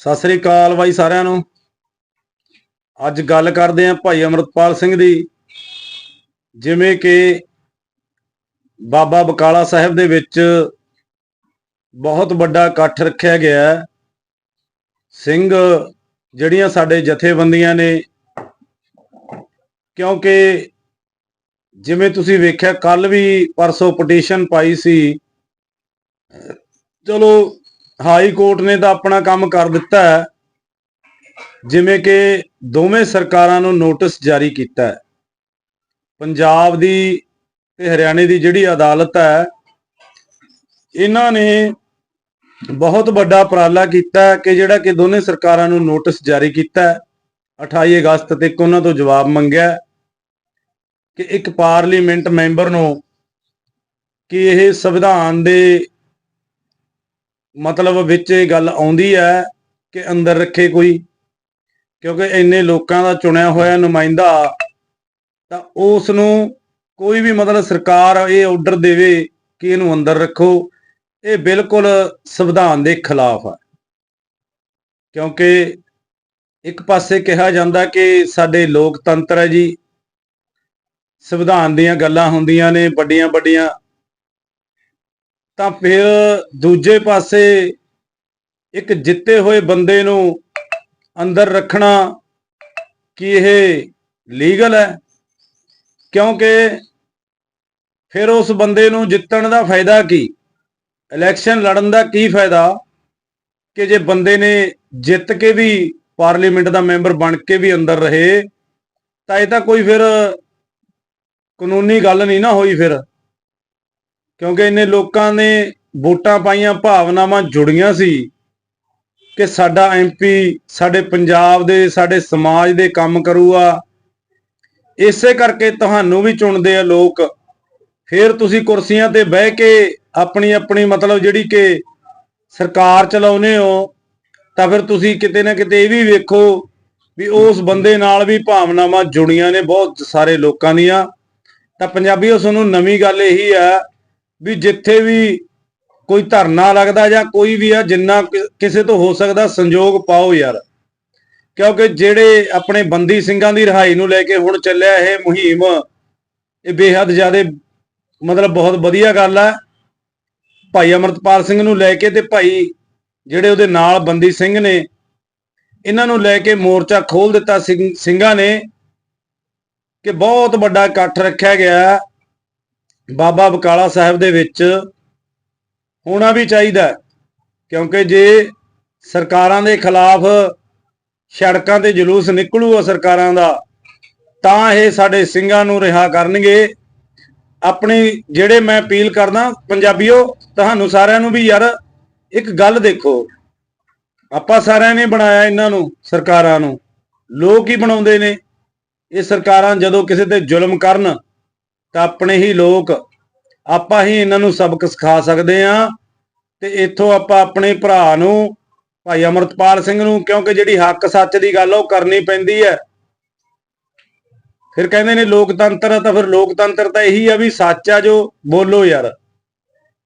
ਸਤਿ ਸ੍ਰੀ ਅਕਾਲ ਬਾਈ ਸਾਰਿਆਂ ਨੂੰ। ਅੱਜ ਗੱਲ ਕਰਦੇ ਆਂ ਭਾਈ ਅਮਰਤਪਾਲ ਸਿੰਘ ਦੀ, ਜਿਵੇਂ ਕਿ ਬਾਬਾ ਬਕਾਲਾ ਸਾਹਿਬ ਦੇ ਵਿੱਚ ਬਹੁਤ ਵੱਡਾ ਇਕੱਠ ਰੱਖਿਆ ਗਿਆ ਸਿੰਘ ਜਿਹੜੀਆਂ ਸਾਡੇ ਜਥੇਬੰਦੀਆਂ ਨੇ, ਕਿਉਂਕਿ ਜਿਵੇਂ ਤੁਸੀਂ ਵੇਖਿਆ ਕੱਲ ਵੀ ਪਰਸੋਂ ਪਟੀਸ਼ਨ ਪਾਈ ਸੀ। ਚਲੋ ਹਾਈ ਕੋਰਟ ਨੇ ਤਾਂ ਆਪਣਾ ਕੰਮ ਕਰ ਦਿੱਤਾ ਹੈ। ਜਿਵੇਂ ਕਿ ਦੋਵੇਂ ਸਰਕਾਰਾਂ ਨੂੰ ਨੋਟਿਸ ਜਾਰੀ ਕੀਤਾ ਹੈ। ਪੰਜਾਬ ਦੀ ਤੇ ਹਰਿਆਣੇ ਦੀ ਜਿਹੜੀ ਅਦਾਲਤ ਹੈ, ਇਹਨਾਂ ਨੇ ਬਹੁਤ ਵੱਡਾ ਉਪਰਾਲਾ ਕੀਤਾ ਕਿ ਜਿਹੜਾ ਕਿ ਦੋਨੇ ਸਰਕਾਰਾਂ ਨੂੰ ਨੋਟਿਸ ਜਾਰੀ ਕੀਤਾ ਹੈ। 28 ਅਗਸਤ ਤੱਕ ਉਹਨਾਂ ਤੋਂ ਜਵਾਬ ਮੰਗਿਆ ਕਿ ਇੱਕ ਪਾਰਲੀਮੈਂਟ ਮੈਂਬਰ ਨੂੰ ਕਿ ਇਹ ਸੰਵਿਧਾਨ ਦੇ ਮਤਲਬ ਵਿੱਚ ਇਹ ਗੱਲ ਆਉਂਦੀ ਹੈ ਕਿ ਅੰਦਰ ਰੱਖੇ ਕੋਈ, ਕਿਉਂਕਿ ਇੰਨੇ ਲੋਕਾਂ ਦਾ ਚੁਣਿਆ ਹੋਇਆ ਨੁਮਾਇੰਦਾ ਤਾਂ ਉਸ ਨੂੰ ਕੋਈ ਵੀ ਮਤਲਬ ਸਰਕਾਰ ਇਹ ਆਰਡਰ ਦੇਵੇ ਕਿ ਇਹਨੂੰ ਅੰਦਰ ਰੱਖੋ, ਇਹ ਬਿਲਕੁਲ ਸੰਵਿਧਾਨ ਦੇ ਖਿਲਾਫ ਹੈ। ਕਿਉਂਕਿ ਇੱਕ ਪਾਸੇ ਕਿਹਾ ਜਾਂਦਾ ਕਿ ਸਾਡੇ ਲੋਕਤੰਤਰ ਹੈ ਜੀ, ਸੰਵਿਧਾਨ ਦੀਆਂ ਗੱਲਾਂ ਹੁੰਦੀਆਂ ਨੇ ਵੱਡੀਆਂ ਵੱਡੀਆਂ ਤਾਂ ਫਿਰ ਦੂਜੇ ਪਾਸੇ ਇੱਕ ਜਿੱਤੇ ਹੋਏ ਬੰਦੇ ਨੂੰ ਅੰਦਰ ਰੱਖਣਾ ਕੀ ਇਹ ਲੀਗਲ ਹੈ? ਕਿਉਂਕਿ ਫਿਰ ਉਸ ਬੰਦੇ ਨੂੰ ਜਿੱਤਣ ਦਾ ਫਾਇਦਾ ਕੀ? ਇਲੈਕਸ਼ਨ ਲੜਨ ਦਾ ਕੀ ਫਾਇਦਾ? ਕਿ ਜੇ ਬੰਦੇ ਨੇ ਜਿੱਤ ਕੇ ਵੀ ਪਾਰਲੀਮੈਂਟ ਦਾ ਮੈਂਬਰ ਬਣ ਕੇ ਵੀ ਅੰਦਰ ਰਹੇ, ਤਾਂ ਇਹ ਤਾਂ ਕੋਈ ਫਿਰ ਕਾਨੂੰਨੀ ਗੱਲ ਨਹੀਂ ਨਾ ਹੋਈ ਫਿਰ। ਕਿਉਂਕਿ ਇਹਨੇ ਲੋਕਾਂ ਨੇ ਵੋਟਾਂ ਪਾਈਆਂ, ਭਾਵਨਾਵਾਂ ਜੁੜੀਆਂ ਸੀ ਕਿ ਸਾਡਾ ਐਮਪੀ ਸਾਡੇ ਪੰਜਾਬ ਦੇ, ਸਾਡੇ ਸਮਾਜ ਦੇ ਕੰਮ ਕਰੂਗਾ। ਇਸੇ ਕਰਕੇ ਤੁਹਾਨੂੰ ਵੀ ਚੁਣਦੇ ਆ ਲੋਕ। ਫਿਰ ਤੁਸੀਂ ਕੁਰਸੀਆਂ ਤੇ ਬਹਿ ਕੇ ਆਪਣੀ ਆਪਣੀ ਮਤਲਬ ਜਿਹੜੀ ਕਿ ਸਰਕਾਰ ਚਲਾਉਨੇ ਹੋ, ਤਾਂ ਫਿਰ ਤੁਸੀਂ ਕਿਤੇ ਨਾ ਕਿਤੇ ਇਹ ਵੀ ਵੇਖੋ ਵੀ ਉਸ ਬੰਦੇ ਨਾਲ ਵੀ ਭਾਵਨਾਵਾਂ ਜੁੜੀਆਂ ਨੇ ਬਹੁਤ ਸਾਰੇ ਲੋਕਾਂ ਦੀਆਂ। ਤਾਂ ਪੰਜਾਬੀਓ, ਤੁਹਾਨੂੰ ਨਵੀਂ ਗੱਲ ਇਹੀ ਆ ਵੀ ਜਿੱਥੇ ਵੀ ਕੋਈ ਧਰਨਾ ਲੱਗਦਾ ਜਾਂ ਕੋਈ ਵੀ ਆ, ਜਿੰਨਾ ਕਿਸੇ ਤੋਂ ਹੋ ਸਕਦਾ ਸੰਯੋਗ ਪਾਓ ਯਾਰ। ਕਿਉਂਕਿ ਜਿਹੜੇ ਆਪਣੇ ਬੰਦੀ ਸਿੰਘਾਂ ਦੀ ਰਿਹਾਈ ਨੂੰ ਲੈ ਕੇ ਹੁਣ ਚੱਲਿਆ ਇਹ ਮੁਹਿੰਮ, ਇਹ ਬੇਹੱਦ ਜ਼ਿਆਦਾ ਮਤਲਬ ਬਹੁਤ ਵਧੀਆ ਗੱਲ ਹੈ ਭਾਈ ਅਮਰਤਪਾਲ ਸਿੰਘ ਨੂੰ ਲੈ ਕੇ ਤੇ ਭਾਈ ਜਿਹੜੇ ਉਹਦੇ ਨਾਲ ਬੰਦੀ ਸਿੰਘ ਨੇ, ਇਹਨਾਂ ਨੂੰ ਲੈ ਕੇ ਮੋਰਚਾ ਖੋਲ ਦਿੱਤਾ ਸਿੰਘਾਂ ਨੇ ਕਿ ਬਹੁਤ ਵੱਡਾ ਇਕੱਠ ਰੱਖਿਆ ਗਿਆ। ਹੈ ਬਾਬਾ ਬਕਾਲਾ ਸਾਹਿਬ ਦੇ ਵਿੱਚ ਹੋਣਾ ਵੀ ਚਾਹੀਦਾ ਕਿਉਂਕਿ ਜੇ ਸਰਕਾਰਾਂ ਦੇ ਖਿਲਾਫ ਸੜਕਾਂ ਤੇ ਜਲੂਸ ਨਿਕਲੂਗਾ ਸਰਕਾਰਾਂ ਦਾ, ਤਾਂ ਇਹ ਸਾਡੇ ਸਿੰਘਾਂ ਨੂੰ ਰਿਹਾ ਕਰਨਗੇ। ਆਪਣੀ ਜਿਹੜੇ ਮੈਂ ਅਪੀਲ ਕਰਦਾ, ਪੰਜਾਬੀਓ, ਤੁਹਾਨੂੰ ਸਾਰਿਆਂ ਨੂੰ ਵੀ ਯਾਰ ਇੱਕ ਗੱਲ ਦੇਖੋ। ਆਪਾਂ ਸਾਰਿਆਂ ਨੇ ਬਣਾਇਆ ਇਹਨਾਂ ਨੂੰ, ਸਰਕਾਰਾਂ ਨੂੰ। ਲੋਕ ਹੀ ਬਣਾਉਂਦੇ ਨੇ। ਇਹ ਸਰਕਾਰਾਂ ਜਦੋਂ ਕਿਸੇ ਤੇ ਜ਼ੁਲਮ ਕਰਨ ਤਾਂ ਆਪਣੇ ਹੀ ਲੋਕ ਆਪਾਂ ਹੀ ਇਹਨਾਂ ਨੂੰ ਸਬਕ ਸਿਖਾ ਸਕਦੇ ਆ ਤੇ ਇੱਥੋਂ ਆਪਾਂ ਆਪਣੇ ਭਰਾ ਨੂੰ ਭਾਈ ਅਮਰਤਪਾਲ ਸਿੰਘ ਨੂੰ ਕਿਉਂਕਿ ਜਿਹੜੀ ਹੱਕ ਸੱਚ ਦੀ ਗੱਲ ਉਹ ਕਰਨੀ ਪੈਂਦੀ ਹੈ। ਫਿਰ ਕਹਿੰਦੇ ਨੇ ਲੋਕਤੰਤਰ ਆ ਤਾਂ ਫਿਰ ਲੋਕਤੰਤਰ ਤਾਂ ਇਹੀ ਆ ਵੀ ਸੱਚ ਆ ਜੋ ਬੋਲੋ ਯਾਰ।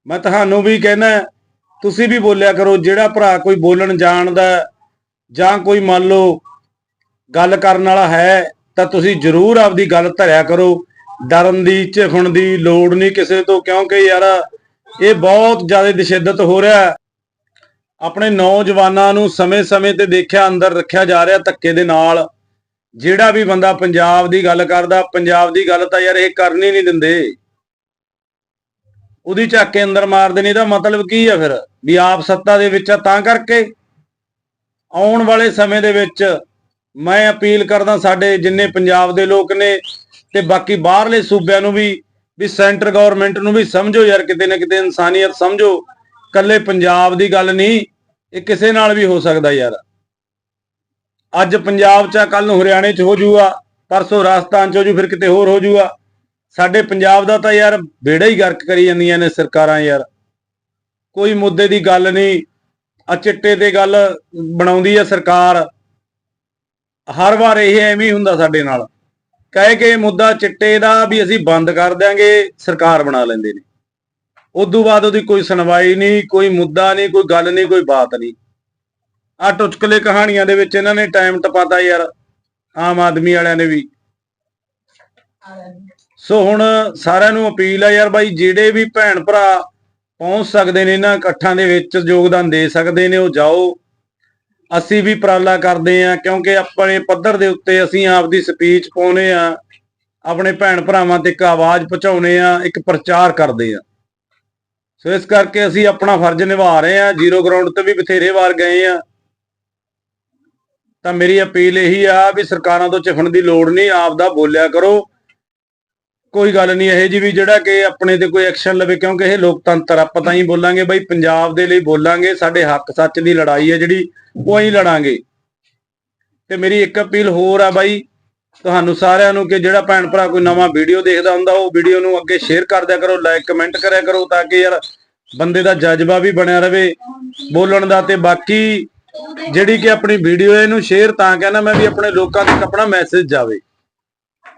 ਮੈਂ ਤੁਹਾਨੂੰ ਵੀ ਕਹਿਣਾ ਤੁਸੀਂ ਵੀ ਬੋਲਿਆ ਕਰੋ ਜਿਹੜਾ ਭਰਾ ਕੋਈ ਬੋਲਣ ਜਾਣਦਾ ਹੈ, ਜਾਂ ਕੋਈ ਮੰਨ ਲਓ ਗੱਲ ਕਰਨ ਵਾਲਾ ਹੈ ਤਾਂ ਤੁਸੀਂ ਜ਼ਰੂਰ ਆਪਦੀ ਗੱਲ ਧਰਿਆ ਕਰੋ। ਡਰਨ ਦੀ ਝਿਫਣ ਦੀ ਲੋੜ ਨਹੀਂ ਕਿਸੇ ਤੋਂ, ਕਿਉਂਕਿ ਯਾਰ ਇਹ ਬਹੁਤ ਜ਼ਿਆਦਾ ਤਸ਼ੱਦਦ ਹੋ ਰਿਹਾ ਆਪਣੇ ਨੌਜਵਾਨਾਂ ਨੂੰ ਸਮੇਂ-ਸਮੇਂ ਤੇ ਦੇਖਿਆ, ਅੰਦਰ ਰੱਖਿਆ ਜਾ ਰਿਹਾ ਧੱਕੇ ਦੇ ਨਾਲ। ਜਿਹੜਾ ਵੀ ਬੰਦਾ ਪੰਜਾਬ ਦੀ ਗੱਲ ਕਰਦਾ, ਪੰਜਾਬ ਦੀ ਗੱਲ ਤਾਂ ਯਾਰ ਇਹ ਕਰਨੀ ਨਹੀਂ ਦਿੰਦੇ। ਉਹਦੀ ਚੱਕ ਕੇ ਅੰਦਰ ਮਾਰਦੇ ਨੇ ਇਹਦਾ ਮਤਲਬ ਕੀ ਆ ਫਿਰ? ਵੀ ਆਪ ਸੱਤਾ ਦੇ ਵਿੱਚ ਆ, ਤਾਂ ਕਰਕੇ? ਆਉਣ ਵਾਲੇ ਸਮੇਂ ਦੇ ਵਿੱਚ ਮੈਂ ਅਪੀਲ ਕਰਦਾ, ਸਾਡੇ ਜਿੰਨੇ ਪੰਜਾਬ ਦੇ ਲੋਕ ਨੇ ਤੇ ਬਾਕੀ ਬਾਹਰਲੇ ਸੂਬਿਆਂ ਨੂੰ ਵੀ ਵੀ ਸੈਂਟਰ ਗਵਰਨਮੈਂਟ ਨੂੰ ਵੀ ਸਮਝੋ ਯਾਰ, ਕਿਤੇ ਨਾ ਕਿਤੇ ਇਨਸਾਨੀਅਤ ਸਮਝੋ। ਕੱਲੇ ਪੰਜਾਬ ਦੀ ਗੱਲ ਨਹੀਂ, ਇਹ ਕਿਸੇ ਨਾਲ ਵੀ ਹੋ ਸਕਦਾ ਯਾਰ। ਅੱਜ ਪੰਜਾਬ 'ਚ ਕੱਲ ਨੂੰ ਹਰਿਆਣੇ 'ਚ ਹੋ ਜਾਊਗਾ ਪਰਸੋਂ ਰਾਜਸਥਾਨ 'ਚ ਹੋ ਜੂ, ਫਿਰ ਕਿਤੇ ਹੋਰ ਹੋ ਜਾਊਗਾ ਸਾਡੇ ਪੰਜਾਬ ਦਾ ਤਾਂ ਯਾਰ ਬੇੜਾ ਹੀ ਗਰਕ ਕਰੀ ਜਾਂਦੀਆਂ ਨੇ ਸਰਕਾਰਾਂ ਯਾਰ। ਕੋਈ ਮੁੱਦੇ ਦੀ ਗੱਲ ਨਹੀਂ ਆ ਚਿੱਟੇ ਤੇ ਗੱਲ ਬਣਾਉਂਦੀ ਆ ਸਰਕਾਰ। ਹਰ ਵਾਰ ਇਹ ਐਵੇਂ ਹੀ ਹੁੰਦਾ ਸਾਡੇ ਨਾਲ। ਕਹਿ ਕੇ ਮੁੱਦਾ ਚਿੱਟੇ ਦਾ ਵੀ ਅਸੀਂ ਬੰਦ ਕਰ ਦਿਆਂਗੇ, ਸਰਕਾਰ ਬਣਾ ਲੈਂਦੇ ਨੇ। ਉਦੋਂ ਬਾਅਦ ਉਹਦੀ ਕੋਈ ਸੁਣਵਾਈ ਨਹੀਂ, ਕੋਈ ਮੁੱਦਾ ਨਹੀਂ, ਕੋਈ ਗੱਲ ਨਹੀਂ, ਕੋਈ ਬਾਤ ਨਹੀਂ। ਆ ਟੁਚਕਲੇ ਕਹਾਣੀਆਂ ਦੇ ਵਿੱਚ ਇਹਨਾਂ ਨੇ ਟਾਈਮ ਟਪਾਤਾ ਯਾਰ, ਆਮ ਆਦਮੀ ਵਾਲਿਆਂ ਨੇ ਵੀ। ਸੋ ਹੁਣ ਸਾਰਿਆਂ ਨੂੰ ਅਪੀਲ ਆ ਯਾਰ ਬਾਈ, ਜਿਹੜੇ ਵੀ ਭੈਣ ਭਰਾ ਪਹੁੰਚ ਸਕਦੇ ਨੇ, ਇਹਨਾਂ ਇਕੱਠਾਂ ਦੇ ਵਿੱਚ ਯੋਗਦਾਨ ਦੇ ਸਕਦੇ ਨੇ, ਉਹ ਜਾਓ। ਅਸੀਂ ਵੀ ਉਪਰਾਲਾ ਕਰਦੇ ਆ ਕਿਉਂਕਿ ਆਪਣੇ ਪੱਧਰ ਦੇ ਉੱਤੇ ਅਸੀਂ ਆਪਦੀ ਸਪੀਚ ਪਾਉਨੇ ਆ ਆਪਣੇ ਭੈਣ ਭਰਾਵਾਂ ਤੇ ਇੱਕ ਆਵਾਜ਼ ਪਹੁੰਚਾਉਨੇ ਆ ਇੱਕ ਪ੍ਰਚਾਰ ਕਰਦੇ ਆ ਸੋ ਇਸ ਕਰਕੇ ਅਸੀਂ ਆਪਣਾ ਫਰਜ਼ ਨਿਭਾ ਰਹੇ ਆ ਜ਼ੀਰੋ ਗਰਾਊਂਡ ਤੇ ਵੀ ਬਥੇਰੇ ਵਾਰ ਗਏ ਆ ਤਾਂ ਮੇਰੀ ਅਪੀਲ ਇਹੀ ਆ ਵੀ ਸਰਕਾਰਾਂ ਤੋਂ ਚਿਫਣ ਦੀ ਲੋੜ ਨਹੀਂ, ਆਪ ਦਾ ਬੋਲਿਆ ਕਰੋ। ਕੋਈ ਗੱਲ ਨਹੀਂ, ਇਹ ਜੀ ਵੀ ਜਿਹੜਾ ਕਿ ਆਪਣੇ ਤੇ ਕੋਈ ਐਕਸ਼ਨ ਲਵੇ, ਕਿਉਂਕਿ ਇਹ ਲੋਕਤੰਤਰ ਆਪਾਂ ਤਾਂ ਹੀ ਬੋਲਾਂਗੇ ਬਈ, ਪੰਜਾਬ ਦੇ ਲਈ ਬੋਲਾਂਗੇ, ਸਾਡੇ ਹੱਕ ਸੱਚ ਦੀ ਲੜਾਈ ਹੈ ਜਿਹੜੀ, ਉਹ ਹੀ ਲੜਾਂਗੇ। ਤੇ ਮੇਰੀ ਇੱਕ ਅਪੀਲ ਹੋਰ ਆ ਬਾਈ, ਤੁਹਾਨੂੰ ਸਾਰਿਆਂ ਨੂੰ ਕਿ ਜਿਹੜਾ ਭੈਣ ਭਰਾ ਕੋਈ ਨਵਾਂ ਵੀਡੀਓ ਦੇਖਦਾ ਹੁੰਦਾ, ਉਹ ਵੀਡੀਓ ਨੂੰ ਅੱਗੇ ਸ਼ੇਅਰ ਕਰ ਦਿਆ ਕਰੋ ਲਾਈਕ ਕਮੈਂਟ ਕਰਿਆ ਕਰੋ, ਤਾਂ ਕਿ ਯਾਰ ਬੰਦੇ ਦਾ ਜਜ਼ਬਾ ਵੀ ਬਣਿਆ ਰਵੇ, ਬੋਲਣ ਦਾ ਤੇ ਬਾਕੀ ਜਿਹੜੀ ਕਿ ਆਪਣੀ ਵੀਡੀਓ ਇਹਨੂੰ ਸ਼ੇਅਰ ਤਾਂ ਕਹਿੰਦਾ ਮੈਂ ਵੀ ਆਪਣੇ ਲੋਕਾਂ ਤੱਕ ਆਪਣਾ ਮੈਸੇਜ ਜਾਵੇ।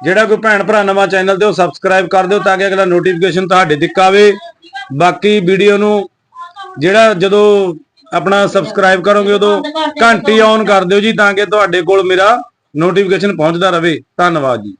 ਜਿਹੜਾ ਕੋਈ ਭੈਣ ਭਰਾ ਨਵਾਂ ਚੈਨਲ ਤੇ ਉਹ ਸਬਸਕ੍ਰਾਈਬ ਕਰ ਦਿਓ ਤਾਂ ਕਿ ਅਗਲਾ ਨੋਟੀਫਿਕੇਸ਼ਨ ਤੁਹਾਡੇ ਤੱਕ ਆਵੇ। ਬਾਕੀ ਵੀਡੀਓ ਨੂੰ ਜਿਹੜਾ ਜਦੋਂ ਆਪਣਾ ਸਬਸਕ੍ਰਾਈਬ ਕਰੋਗੇ ਉਦੋਂ ਘੰਟੀ ਔਨ ਕਰ ਦਿਓ ਜੀ ਤਾਂ ਕਿ ਤੁਹਾਡੇ ਕੋਲ ਮੇਰਾ ਨੋਟੀਫਿਕੇਸ਼ਨ ਪਹੁੰਚਦਾ ਰਹੇ। ਧੰਨਵਾਦ ਜੀ।